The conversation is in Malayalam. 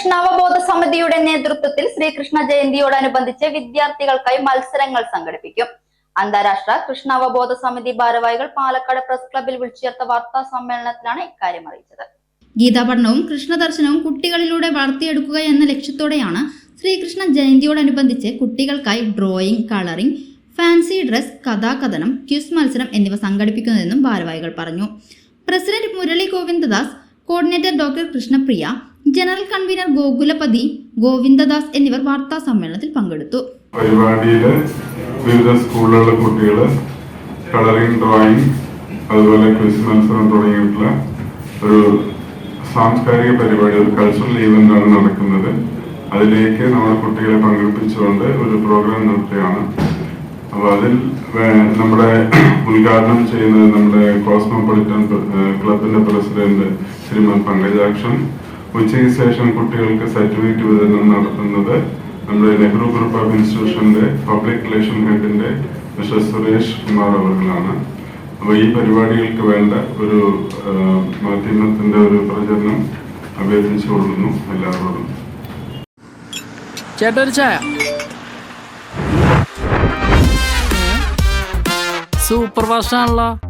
കൃഷ്ണാവബോധ സമിതിയുടെ നേതൃത്വത്തിൽ ശ്രീകൃഷ്ണ ജയന്തിയോടനുബന്ധിച്ച് വിദ്യാർത്ഥികൾക്കായി മത്സരങ്ങൾ സംഘടിപ്പിക്കും. അന്താരാഷ്ട്ര കൃഷ്ണാവബോധ സമിതി ഭാരവാഹികൾ പാലക്കാട് പ്രസ് ക്ലബിൽ വിളിച്ചു വാർത്താ സമ്മേളനത്തിലാണ് ഇക്കാര്യം അറിയിച്ചത്. ഗീതാപഠനവും കൃഷ്ണദർശനവും കുട്ടികളിലൂടെ വളർത്തിയെടുക്കുക എന്ന ലക്ഷ്യത്തോടെയാണ് ശ്രീകൃഷ്ണ ജയന്തിയോടനുബന്ധിച്ച് കുട്ടികൾക്കായി ഡ്രോയിങ് കളറിംഗ് ഫാൻസി ഡ്രസ് കഥാകഥനം ക്യൂസ് മത്സരം എന്നിവ സംഘടിപ്പിക്കുന്നതെന്നും ഭാരവാഹികൾ പറഞ്ഞു. President Murali Govindadas coordinator doctor Krishnapriya general convener Gokulapathi Govindadas എന്നിവർ വാർത്താ സമ്മേളനത്തിൽ പങ്കെടുത്തു. പരിപാടിയിൽ വിവിധ സ്കൂളുകളിലെ കുട്ടികൾ കളറിംഗ് ഡ്രോയിങ് അതുപോലെ ക്വിസ് മത്സരം തുടങ്ങിയിട്ടുള്ള ഒരു സാംസ്കാരിക പരിപാടി ഒരു കൾച്ചറൽ ഈവന്റ് ആണ് നടക്കുന്നത്. അതിലേക്ക് നമ്മുടെ കുട്ടികളെ പങ്കെടുപ്പിച്ചുകൊണ്ട് ഒരു പ്രോഗ്രാം നടത്തുകയാണ്. അപ്പോൾ അതിൽ നമ്മുടെ ഉദ്ഘാടനം ചെയ്യുന്നത് നമ്മുടെ കോസ്മോപൊളിറ്റൻ ക്ലബിന്റെ പ്രസിഡന്റ് ശ്രീമാൻ പങ്കജാക്ഷൻ ഉച്ചയ്ക്ക് ശേഷം കുട്ടികൾക്ക് സർട്ടിഫിക്കറ്റ് വിതരണം നടത്തുന്നത് നമ്മുടെ നെഹ്റു ഗ്രൂപ്പ് ഓഫ് ഇൻസ്റ്റിറ്റ്യൂഷന്റെ പബ്ലിക് റിലേഷൻ ഹെഡിന്റെ മിസ്റ്റർ സുരേഷ് കുമാർ അവർകളാണ് അപ്പോൾ ഈ പരിപാടികൾക്ക് വേണ്ട ഒരു മാധ്യമത്തിന്റെ ഒരു പ്രചരണം അഭ്യർത്ഥിച്ചുകൊള്ളുന്നു എല്ലാവരോടും. സൂപ്പർ ഫാസ്റ്റ് ആണല്ലോ